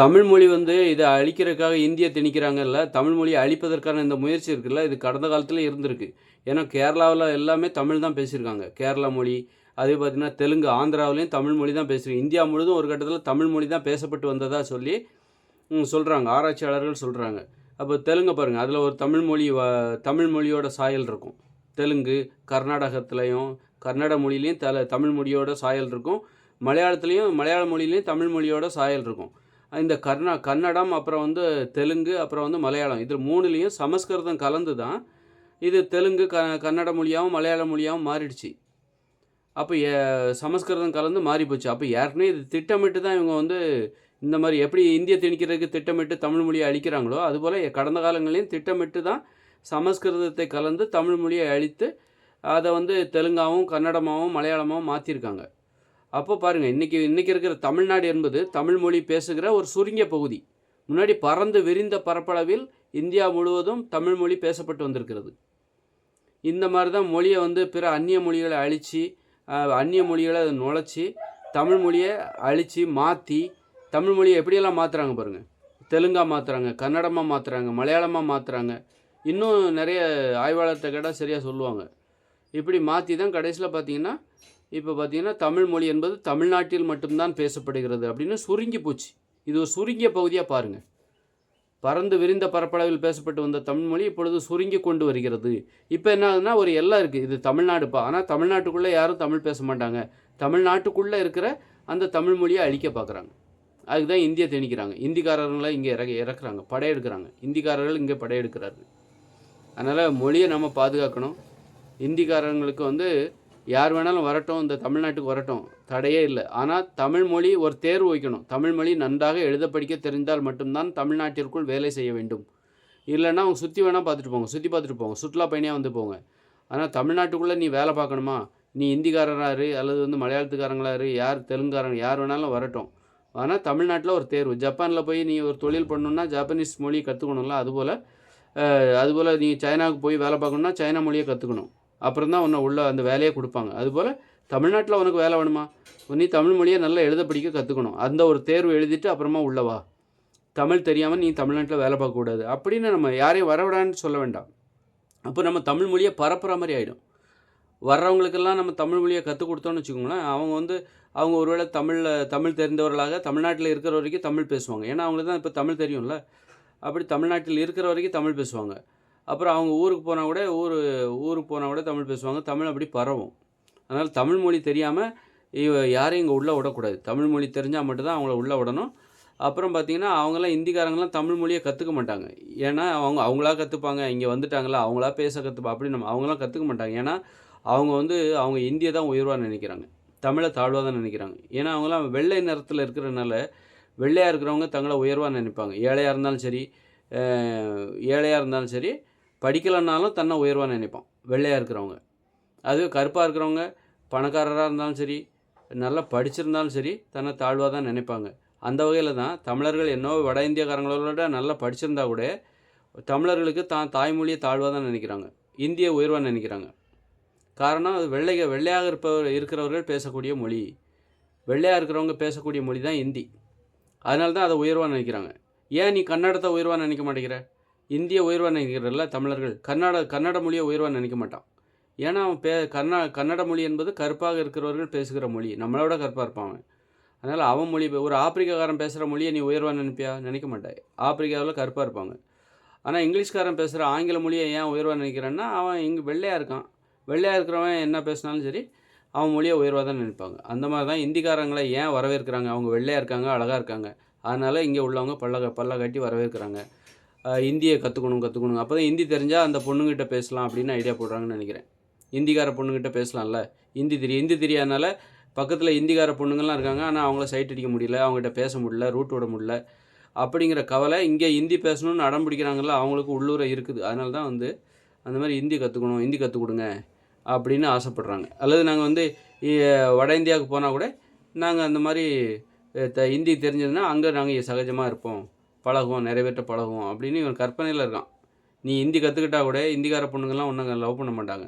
தமிழ் மொழி வந்து இதை அழிக்கிறதுக்காக இந்தியை திணிக்கிறாங்கல்ல தமிழ் மொழியை அழிப்பதற்கான இந்த முயற்சி இருக்குல்ல இது கடந்த காலத்தில் இருந்திருக்கு. ஏன்னா கேரளாவில் எல்லாமே தமிழ் தான் பேசியிருக்காங்க. கேரளா மொழி அதே பார்த்திங்கன்னா தெலுங்கு ஆந்திராவிலையும் தமிழ் மொழி தான் பேசுகிறோம் இந்தியா முழுதும் ஒரு கட்டத்தில் தமிழ் மொழி தான் பேசப்பட்டு வந்ததாக சொல்லி சொல்கிறாங்க ஆராய்ச்சியாளர்கள் சொல்கிறாங்க அப்போ தெலுங்கு பாருங்கள் அதில் ஒரு தமிழ் மொழி வ தமிழ் மொழியோட சாயல் இருக்கும். தெலுங்கு கர்நாடகத்துலேயும் கன்னட மொழியிலையும் தல தமிழ் மொழியோட சாயல் இருக்கும். மலையாளத்துலேயும் மலையாள மொழியிலையும் தமிழ் மொழியோட சாயல் இருக்கும். இந்த கர்நா கன்னடம் அப்புறம் வந்து தெலுங்கு அப்புறம் வந்து மலையாளம். இது மூணுலேயும் சமஸ்கிருதம் கலந்து தான் இது தெலுங்கு க கன்னட மொழியாகவும் மலையாள மொழியாகவும் மாறிடுச்சு. அப்போ ஏ சமஸ்கிருதம் கலந்து மாறி போச்சு அப்போ ஏற்கனவே இது திட்டமிட்டு தான் இவங்க வந்து இந்த மாதிரி எப்படி இந்திய திணிக்கிறதுக்கு திட்டமிட்டு தமிழ் மொழியை அழிக்கிறாங்களோ அதுபோல் கடந்த காலங்களையும் திட்டமிட்டு தான் சமஸ்கிருதத்தை கலந்து தமிழ் மொழியை அழித்து அதை வந்து தெலுங்காவும் கன்னடமாகவும் மலையாளமாகவும் மாற்றிருக்காங்க அப்போ பாருங்கள் இன்றைக்கி இன்றைக்கி இருக்கிற தமிழ்நாடு என்பது தமிழ் மொழி பேசுகிற ஒரு சுருங்கிய பகுதி. முன்னாடி பறந்து விரிந்த பரப்பளவில் இந்தியா முழுவதும் தமிழ் மொழி பேசப்பட்டு வந்திருக்கிறது. இந்த மாதிரி தான் மொழியை வந்து பிற அந்நிய மொழிகளை அழித்து அந்நிய மொழிகளை நுழைச்சி தமிழ் மொழியை அழித்து மாற்றி தமிழ் மொழியை எப்படியெல்லாம் மாற்றுறாங்க பாருங்கள் தெலுங்காக மாற்றுறாங்க கன்னடமாக மாற்றுறாங்க மலையாளமாக மாற்றுறாங்க இன்னும் நிறைய ஆய்வாளர்கிட்ட கேட்டால் சரியாக சொல்லுவாங்க. இப்படி மாற்றி தான் கடைசியில் பார்த்தீங்கன்னா இப்போ பார்த்தீங்கன்னா தமிழ் மொழி என்பது தமிழ்நாட்டில் மட்டும்தான் பேசப்படுகிறது அப்படின்னு சுருங்கி போச்சு. இது ஒரு சுருங்கிய பகுதியாக பாருங்கள் பறந்து விரிந்த பரப்பளவில் பேசப்பட்டு வந்த தமிழ்மொழி இப்பொழுது சுருங்கி கொண்டு வருகிறது. இப்போ என்ன ஆகுதுன்னா ஒரு எல்லாம் இருக்குது இது தமிழ்நாடுப்பா ஆனால் தமிழ்நாட்டுக்குள்ளே யாரும் தமிழ் பேச மாட்டாங்க. தமிழ்நாட்டுக்குள்ளே இருக்கிற அந்த தமிழ் மொழியை அழிக்க பார்க்குறாங்க அதுக்கு தான் இந்தியை திணிக்கிறாங்க. இந்திக்காரர்களை இங்கே இறக்க இறக்குறாங்க. படையெடுக்கிறாங்க இந்திக்காரர்கள் இங்கே படையெடுக்கிறார்கள் அதனால் மொழியை நம்ம பாதுகாக்கணும். இந்திக்காரங்களுக்கு வந்து யார் வேணாலும் வரட்டும் இந்த தமிழ்நாட்டுக்கு வரட்டும். தடையே இல்லை. ஆனால் தமிழ்மொழி ஒரு தேர்வு வைக்கணும். தமிழ்மொழி நன்றாக எழுத படிக்க தெரிந்தால் மட்டும்தான் தமிழ்நாட்டிற்குள் வேலை செய்ய வேண்டும். இல்லைன்னா அவங்க சுற்றி வேணால் பார்த்துட்டு போங்க. சுற்றி பார்த்துட்டு போங்க. சுற்றுலா பயணியாக வந்து போங்க. ஆனால் தமிழ்நாட்டுக்குள்ளே நீ வேலை பார்க்கணுமா? நீ ஹிந்திக்காரராரு அல்லது வந்து மலையாளத்துக்காரங்களாரு யார் தெலுங்காரங்க யார் வேணாலும் வரட்டும். ஆனால் தமிழ்நாட்டில் ஒரு தேர்வு. ஜப்பானில் போய் நீ ஒரு தொழில் பண்ணணுன்னா ஜாப்பனீஸ் மொழி கற்றுக்கணும்ல அதுபோல் அதுபோல் நீ சைனாவுக்கு போய் வேலை பார்க்கணுன்னா சைனா மொழியை கற்றுக்கணும் அப்புறம் தான் உன்னை உள்ள அந்த வேலையை கொடுப்பாங்க. அதுபோல் தமிழ்நாட்டில் உனக்கு வேலை வேணுமா? நீ தமிழ் மொழியை நல்லா எழுத படிக்க கற்றுக்கணும் அந்த ஒரு தேர்வு எழுதிட்டு அப்புறமா உள்ளவா தமிழ் தெரியாமல் நீ தமிழ்நாட்டில் வேலை பார்க்கக்கூடாது அப்படின்னு நம்ம யாரையும் வரவிடான்னு சொல்ல வேண்டாம். அப்போ நம்ம தமிழ் மொழியை பரப்புகிற மாதிரி ஆகிடும் வர்றவங்களுக்கெல்லாம் நம்ம தமிழ் மொழியை கற்றுக் கொடுத்தோன்னு வச்சுக்கோங்களேன் அவங்க வந்து அவங்க ஒருவேளை தமிழில் தமிழ் தெரிந்தவர்களாக தமிழ்நாட்டில் இருக்கிற வரைக்கும் தமிழ் பேசுவாங்க. ஏன்னா அவங்களுக்கு தான் இப்போ தமிழ் தெரியும்ல. அப்படி தமிழ்நாட்டில் இருக்கிற வரைக்கும் தமிழ் பேசுவாங்க. அப்புறம் அவங்க ஊருக்கு போனால் கூட ஊர் ஊருக்கு போனால் கூட தமிழ் பேசுவாங்க. தமிழ் அப்படி பரவும். அதனால் தமிழ் மொழி தெரியாமல் இவ யாரையும் இங்கே உள்ளே விடக்கூடாது. தமிழ் மொழி தெரிஞ்சால் மட்டும்தான் அவங்கள உள்ளே விடணும். அப்புறம் பார்த்திங்கன்னா அவங்களாம் இந்திக்காரங்களாம் தமிழ் மொழியை கற்றுக்க மாட்டாங்க. ஏன்னா அவங்க அவங்களா கற்றுப்பாங்க இங்கே வந்துட்டாங்களா அவங்களா பேச கற்றுப்பா அப்படி நம்ம அவங்களாம் கற்றுக்க மாட்டாங்க. ஏன்னா அவங்க வந்து அவங்க இந்தியை தான் உயர்வாக நினைக்கிறாங்க. தமிழை தாழ்வாக தான் நினைக்கிறாங்க. ஏன்னா அவங்களாம் வெள்ளை நிறத்தில் இருக்கிறனால வெள்ளையாக இருக்கிறவங்க தங்களை உயர்வாக நினைப்பாங்க. ஏழையாக இருந்தாலும் சரி ஏழையாக இருந்தாலும் சரி படிக்கலைன்னாலும் தன்னை உயர்வாக நினைப்பான். வெள்ளையாக இருக்கிறவங்க. அதுவே கருப்பாக இருக்கிறவங்க பணக்காரராக இருந்தாலும் சரி நல்லா படிச்சிருந்தாலும் சரி தன்னை தாழ்வாக தான் நினைப்பாங்க. அந்த வகையில் தான் தமிழர்கள் என்னவோ வட இந்தியக்காரங்களோட நல்லா படிச்சிருந்தா கூட தமிழர்களுக்கு தான் தாய்மொழியை தாழ்வாக தான் நினைக்கிறாங்க. இந்திய உயர்வாக நினைக்கிறாங்க. காரணம் அது வெள்ளை வெள்ளையாக இருப்பவர் இருக்கிறவர்கள் பேசக்கூடிய மொழி. வெள்ளையாக இருக்கிறவங்க பேசக்கூடிய மொழி தான் இந்தி. அதனால தான் அதை உயர்வாக நினைக்கிறாங்க. ஏன் நீ கன்னடத்தை உயர்வாக நினைக்க மாட்டேங்கிற? இந்திய உயர்வாக நினைக்கிறதில்ல தமிழர்கள். கன்னட கன்னட மொழியை உயர்வாக நினைக்க மாட்டான். ஏன்னா அவன் பே கர்நா கன்னட மொழி என்பது கருப்பாக இருக்கிறவர்கள் பேசுகிற மொழி. நம்மளோட கருப்பாக இருப்பான் அதனால் அவன் மொழி ஒரு ஆப்பிரிக்காக்காரன் பேசுகிற மொழியை நீ உயர்வாக நினைப்பியா? நினைக்க மாட்டாய். ஆப்பிரிக்காவில் கருப்பாக இருப்பாங்க. ஆனால் இங்கிலீஷ்காரன் பேசுகிற ஆங்கில மொழியை ஏன் உயர்வாக நினைக்கிறேன்னா அவன் இங்கே வெள்ளையாக இருக்கான். வெள்ளையாக இருக்கிறவன் என்ன பேசினாலும் சரி அவன் மொழியை உயர்வாக தான் நினைப்பாங்க. அந்த மாதிரி தான் இந்திக்காரங்களை ஏன் வரவேற்கிறாங்க? அவங்க வெள்ளையாக இருக்காங்க அழகாக இருக்காங்க. அதனால் இங்கே உள்ளவங்க பல்ல பல்ல கட்டி வரவேற்கிறாங்க. இந்தியை கற்றுக்கணும் கற்றுக்கணும் அப்போ தான் ஹிந்தி தெரிஞ்சால் அந்த பொண்ணுங்கிட்ட பேசலாம் அப்படின்னு ஐடியா போடுறாங்கன்னு நினைக்கிறேன். ஹிந்திக்கார பொண்ணுங்கிட்ட பேசலாம்ல? ஹிந்தி தெரியும். ஹிந்தி தெரியாதனால பக்கத்தில் ஹிந்திக்கார பொண்ணுங்கள்லாம் இருக்காங்க. ஆனால் அவங்கள சைட் அடிக்க முடியல. அவங்ககிட்ட பேச முடியல. ரூட் விட முடியல. அப்படிங்கிற கவலை இங்கே ஹிந்தி பேசணும்னு அடம் பிடிக்கிறாங்கல்ல அவங்களுக்கு உள்ளூரை இருக்குது. அதனால தான் வந்து அந்த மாதிரி ஹிந்தி கற்றுக்கணும் ஹிந்தி கற்றுக் கொடுங்க அப்படின்னு ஆசைப்பட்றாங்க. அல்லது நாங்கள் வந்து வட இந்தியாவுக்கு போனால் கூட நாங்கள் அந்த மாதிரி த ஹிந்தி தெரிஞ்சதுன்னா அங்கே நாங்கள் சகஜமாக இருப்போம். பழகுவோம் நிறைவேற்ற பழகுவோம் அப்படின்னு இவன் கற்பனையில் இருக்கான். நீ ஹிந்தி கற்றுக்கிட்டா கூட இந்திக்கார பொண்ணுங்கள்லாம் ஒன்றும் லவ் பண்ண மாட்டாங்க.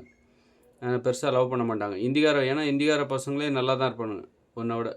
பெருசாக லவ் பண்ண மாட்டாங்க. இந்திக்கார ஏன்னா இந்திக்கார பசங்களே நல்லா தான் இருப்பானுங்க உன்னை விட.